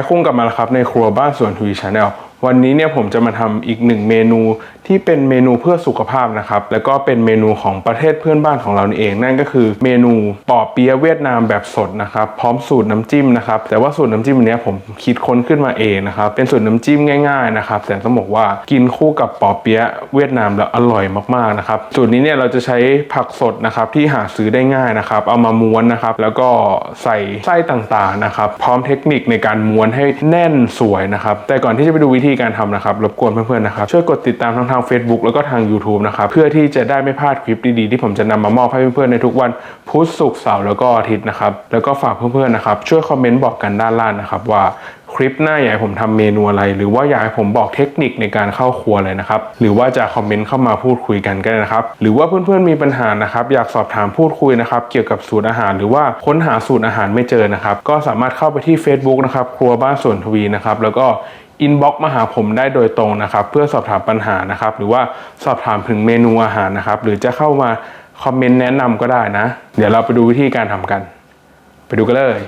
ไปคุ้งกลับมาแล้วครับในครัวบ้านสวนทวีชาแนล วันนี้เนี่ยผมจะมาทำอีกหนึ่งเมนูที่เป็นเมนูเพื่อสุขภาพนะครับ แล้วก็เป็นเมนูของประเทศเพื่อนบ้านของเราเอง นั่นก็คือเมนูปอเปี๊ยะเวียดนามแบบสดนะครับ พร้อมสูตรน้ำจิ้มนะครับ แต่ว่าสูตรน้ำจิ้มอันเนี้ยผมคิดค้นขึ้นมาเองนะครับ เป็นสูตรน้ำจิ้มง่ายๆนะครับ แต่ต้องบอกว่ากินคู่กับปอเปี๊ยะเวียดนามแล้วอร่อยมากๆนะครับ สูตรนี้เนี่ยเราจะใช้ผักสดนะครับที่หาซื้อได้ง่ายนะครับ เอามาม้วนนะครับ แล้วก็ใส่ไส้ต่างๆนะครับ พร้อมเทคนิคในการม้วนให้แน่นสวยนะครับ แต่ก่อนที่จะไปดูวิธีการทำนะครับ รบกวนเพื่อนๆนะครับ ช่วยกดติดตามทั้งทาง Facebook แล้วก็ทาง YouTube นะครับ เพื่อที่จะได้ไม่พลาดคลิปดีๆ ที่ผมจะนำมามอบให้เพื่อนๆในทุกวันพุธศุกร์เสาร์แล้วก็อาทิตย์นะครับ แล้วก็ฝากเพื่อนๆนะครับ ช่วยคอมเมนต์บอกกันด้านล่างนะครับว่าคลิปหน้าอยากให้ผมทำเมนูอะไร หรือว่าอยากให้ผมบอกเทคนิคในการเข้าครัวเลยนะครับ หรือว่าจะคอมเมนต์เข้ามาพูดคุยกันก็ได้นะครับ หรือว่าเพื่อนๆมีปัญหานะครับ อยากสอบถามพูดคุยนะครับ เกี่ยวกับสูตรอาหาร หรือว่าค้นหาสูตรอาหารไม่เจอนะครับ ก็สามารถเข้าไปที่ Facebook นะครับ ครัวบ้านสวนทวีนะครับ แล้วก็ อินบ็อกมาหาผมได้โดยตรงนะครับ เพื่อสอบถามปัญหานะครับ หรือว่าสอบถามถึงเมนูอาหารนะครับ หรือจะเข้ามาคอมเมนต์แนะนำก็ได้นะ เดี๋ยวเราไปดูวิธีการทำกัน ไปดูกันเลย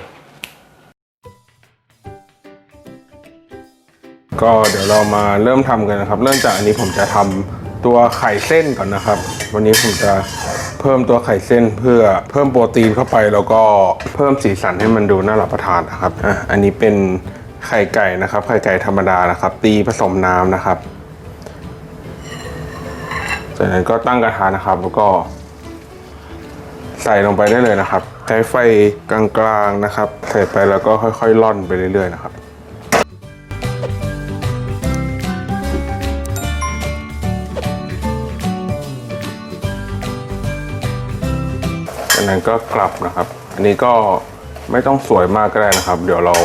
ก็เดี๋ยวเรามาเริ่มทำกันนะครับ เริ่มจากอันนี้ผมจะทำตัวไข่เส้นก่อนนะครับ วันนี้ผมจะเพิ่มตัวไข่เส้นเพื่อเพิ่มโปรตีนเข้าไปแล้วก็เพิ่มสีสันให้มันดูน่ารับประทานนะครับอะอันนี้เป็น ไข่ไก่นะครับ ไข่ไก่ธรรมดานะครับ ตีผสมน้ำนะครับจากนั้นก็ตั้งกระทะนะครับ แล้วก็ใส่ลงไปได้เลยนะครับ ใช้ไฟกลางๆนะครับ ใส่ไปแล้วก็ค่อยๆล่อนไปเรื่อยๆนะครับจากนั้นก็กลับนะครับ อันนี้ก็ไม่ต้องสวยมากก็ได้นะครับ เดี๋ยวเรา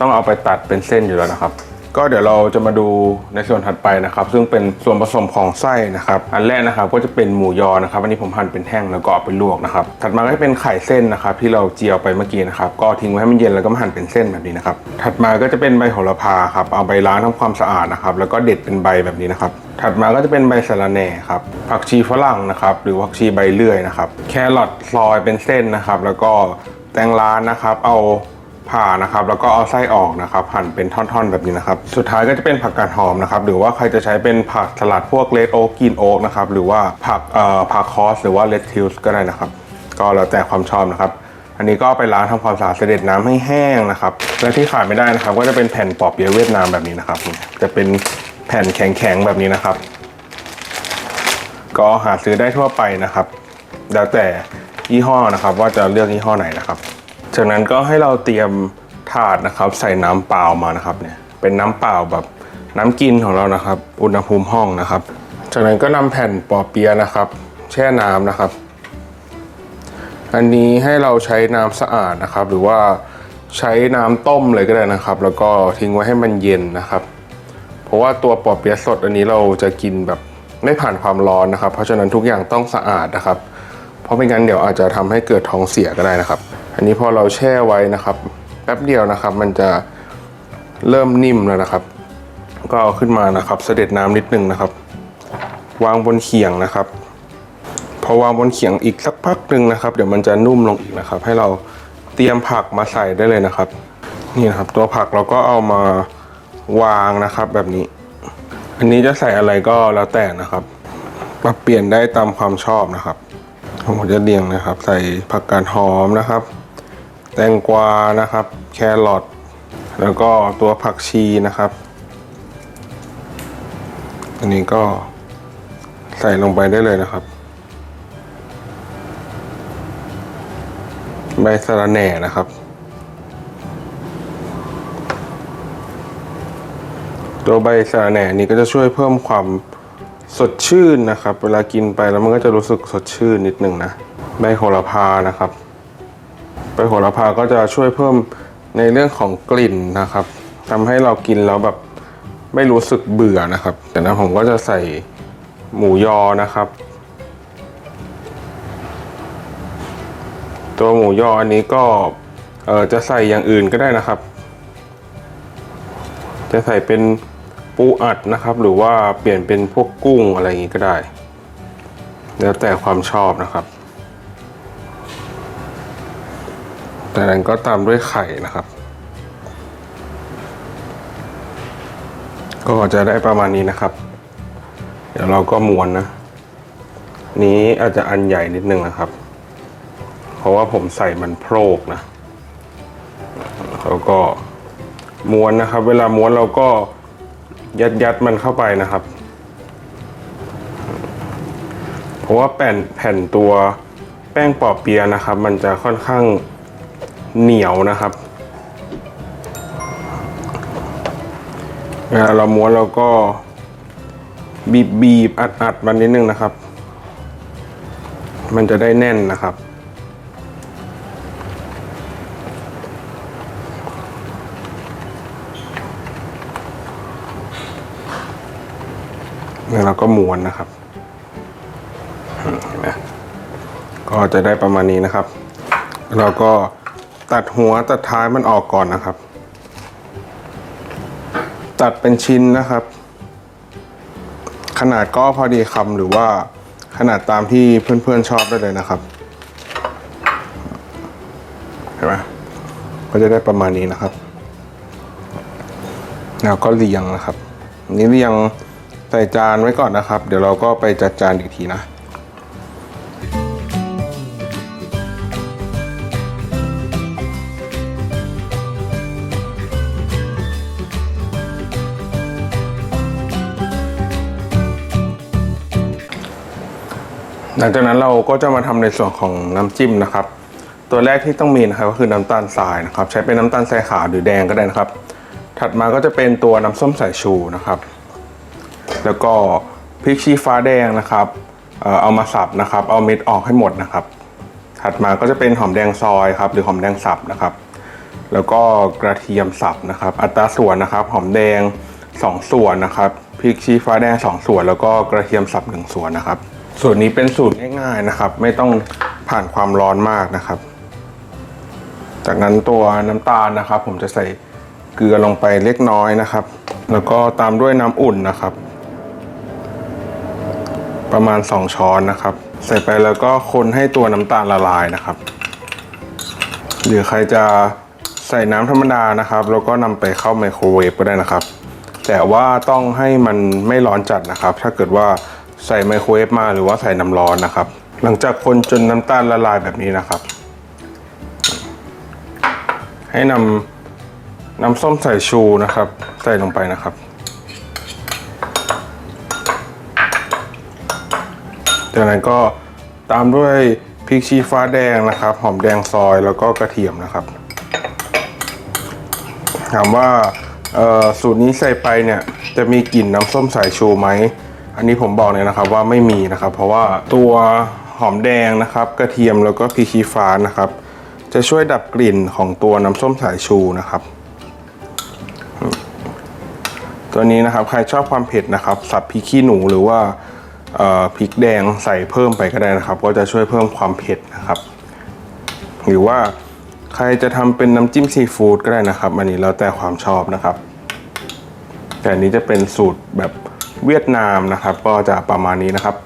ต้องเอาไปตัดเป็นเส้นอยู่แล้วนะครับ ก็เดี๋ยวเราจะมาดูในส่วนถัดไปนะครับ ซึ่งเป็นส่วนผสมของไส้นะครับ อันแรกนะครับก็จะเป็นหมูยอนะครับ อันนี้ผมหั่นเป็นแท่งแล้วก็เอาไปลวกนะครับ ถัดมาก็จะเป็นไข่เส้นนะครับ ที่เราเจียวไปเมื่อกี้นะครับ ก็ทิ้งไว้ให้มันเย็นแล้วก็มาหั่นเป็นเส้นแบบนี้นะครับ ถัดมาก็จะเป็นใบโหระพาครับ เอาไปล้างทำความสะอาดนะครับ แล้วก็เด็ดเป็นใบแบบนี้นะครับถัดมาก็จะเป็นใบสะระแหน่ครับ ผักชีฝรั่งนะครับ หรือผักชีใบเลื่อยนะครับ แครอทซอยเป็นเส้นนะครับ แล้วก็แตงร้านนะครับ เอา ผ่านะครับแล้วก็เอาไส้ออกนะครับหั่นเป็นท่อนๆแบบนี้นะครับ สุดท้ายก็จะเป็นผักกาดหอมนะครับหรือว่าใครจะใช้เป็นผักสลัดพวกเลดโอ๊กกินโอ๊กนะครับหรือว่าผักเอ่อผักคอสหรือว่าเลดทิลส์ก็ได้นะครับ ก็แล้วแต่ความชอบนะครับ อันนี้ก็ไปล้างทำความสะอาดเสด็จน้ำให้แห้งนะครับ และที่ขาดไม่ได้นะครับ ก็จะเป็นแผ่นปอบเปี๊ยะเวียดนามแบบนี้นะครับ จะเป็นแผ่นแข็งๆแบบนี้นะครับ ก็หาซื้อได้ทั่วไปนะครับ แล้วแต่ยี่ห้อนะครับว่าจะเลือกยี่ห้อไหนนะครับ จากนั้นก็ให้เราเตรียมถาดนะครับ ใส่น้ำเปล่ามานะครับเนี่ยเป็นน้ำเปล่าแบบน้ำกินของเรานะครับ อุณหภูมิห้องนะครับ จากนั้นก็นำแผ่นปอเปียะนะครับ แช่น้ำนะครับ อันนี้ให้เราใช้น้ำสะอาดนะครับ หรือว่าใช้น้ำต้มเลยก็ได้นะครับ แล้วก็ทิ้งไว้ให้มันเย็นนะครับ เพราะว่าตัวปอเปียะสดอันนี้เราจะกินแบบไม่ผ่านความร้อนนะครับ เพราะฉะนั้นทุกอย่างต้องสะอาดนะครับ เพราะไม่งั้นเดี๋ยวอาจจะทำให้เกิดท้องเสียก็ได้นะครับ อันนี้พอเราแช่ไว้นะครับแป๊บเดียวนะครับ มันจะเริ่มนิ่มแล้วนะครับ ก็เอาขึ้นมานะครับ เสด็จน้ำนิดนึงนะครับ วางบนเขียงนะครับ พอวางบนเขียงอีกสักพักหนึ่งนะครับ เดี๋ยวมันจะนุ่มลงอีกนะครับ ให้เราเตรียมผักมาใส่ได้เลยนะครับ นี่นะครับ ตัวผักเราก็เอามาวางนะครับ แบบนี้ อันนี้จะใส่อะไรก็แล้วแต่นะครับปรับเปลี่ยนได้ตามความชอบนะครับผมจะเรียงนะครับ ใส่ผักกาดหอมนะครับ แตงกวานะครับ แครอทแล้วก็ตัวผักชีนะครับ อันนี้ก็ใส่ลงไปได้เลยนะครับ ใบสะระแหน่นะครับ ตัวใบสะระแหน่นี้ก็จะช่วยเพิ่มความสดชื่นนะครับ เวลากินไปแล้วมันก็จะรู้สึกสดชื่นนิดหนึ่งนะ ใบโหระพานะครับ ใบโหระพาก็จะช่วยเพิ่มในเรื่องของกลิ่นนะครับทำให้เรากินแล้วแบบไม่รู้สึกเบื่อนะครับจากนั้นผมก็จะใส่หมูยอนะครับ ตัวหมูยออันนี้ก็เออจะใส่อย่างอื่นก็ได้นะครับ จะใส่เป็นปูอัดนะครับ หรือว่าเปลี่ยนเป็นพวกกุ้งอะไรอย่างนี้ก็ได้ แล้วแต่ความชอบนะครับ จากนั้นก็ตามด้วยไข่นะครับ ก็จะได้ประมาณนี้นะครับ เดี๋ยวเราก็ม้วนนะ นี้อาจจะอันใหญ่นิดนึงนะครับ เพราะว่าผมใส่มันโพรกนะแล้วก็ม้วนนะครับ เวลาม้วนเราก็ยัดยัดมันเข้าไปนะครับ เพราะว่าแผ่นแผ่นตัวแป้งปอเปียะนะครับ มันจะค่อนข้าง เหนียวนะครับเวลาเราม้วนเราก็บีบบีบอัดอัดมันนิดนึงนะครับ มันจะได้แน่นนะครับ แล้วเราก็ม้วนนะครับเห็นไหมก็จะได้ประมาณนี้นะครับ เราก็ ตัดหัวตัดท้ายมันออกก่อนนะครับ ตัดเป็นชิ้นนะครับ ขนาดก็พอดีคำหรือว่าขนาดตามที่เพื่อนๆชอบได้เลยนะครับเห็นไหมก็จะได้ประมาณนี้นะครับแล้วก็เรียงนะครับนนี้เรียงใส่จานไว้ก่อนนะครับ เดี๋ยวเราก็ไปจัดจานอีกทีนะ ลังจากนั้นเราก็จะมาทำในส่วนของน้ำจิ้มนะครับ ตัวแรกที่ต้องมีนะครับก็คือน้ำตาลทรายนะครับ ใช้เป็นน้ำตาลทรายขาวหรือแดงก็ได้นะครับ ถัดมาก็จะเป็นตัวน้ำส้มสายชูนะครับ แล้วก็พริกชี้ฟ้าแดงนะครับเอ่อเอามาสับนะครับ เอาเม็ดออกให้หมดนะครับ ถัดมาก็จะเป็นหอมแดงซอยครับหรือหอมแดงสับนะครับ แล้วก็กระเทียมสับนะครับ อัตราส่วนนะครับ หอมแดง 2 ส่วนนะครับพริกชี้ฟ้าแดง 2 ส่วน แล้วก็กระเทียมสับ1ส่วนนะครับ ส่วนนี้เป็นสูตรง่ายๆนะครับ ไม่ต้องผ่านความร้อนมากนะครับ จากนั้นตัวน้ำตาลนะครับ ผมจะใส่เกลือลงไปเล็กน้อยนะครับ แล้วก็ตามด้วยน้ำอุ่นนะครับ ประมาณ 2 ช้อนนะครับ ใส่ไปแล้วก็คนให้ตัวน้ำตาลละลายนะครับ หรือใครจะใส่น้ำธรรมดานะครับ แล้วก็นำไปเข้าไมโครเวฟก็ได้นะครับ แต่ว่าต้องให้มันไม่ร้อนจัดนะครับ ถ้าเกิดว่า ใส่ไมโครเวฟมาหรือว่าใส่น้ำร้อนนะครับ หลังจากคนจนน้ำตาลละลายแบบนี้นะครับ ให้นำน้ำส้มสายชูนะครับ ใส่ลงไปนะครับ จากนั้นก็ตามด้วยพริกชี้ฟ้าแดงนะครับ หอมแดงซอยแล้วก็กระเทียมนะครับ ถามว่าสูตรนี้ใส่ไปเนี่ยจะมีกลิ่นน้ำส้มสายชูไหม อันนี้ผมบอกเลยนะครับว่าไม่มีนะครับ เพราะว่าตัวหอมแดงนะครับ กระเทียมแล้วก็พริกชี้ฟ้านะครับ จะช่วยดับกลิ่นของตัวน้ำส้มสายชูนะครับ ตัวนี้นะครับใครชอบความเผ็ดนะครับ สับพริกขี้หนูหรือว่าพริกแดงใส่เพิ่มไปก็ได้นะครับ ก็จะช่วยเพิ่มความเผ็ดนะครับ หรือว่าใครจะทำเป็นน้ำจิ้มซีฟู้ดก็ได้นะครับ อันนี้แล้วแต่ความชอบนะครับ แต่อันนี้จะเป็นสูตรแบบ เวียดนามนะครับ ก็จะประมาณนี้นะครับ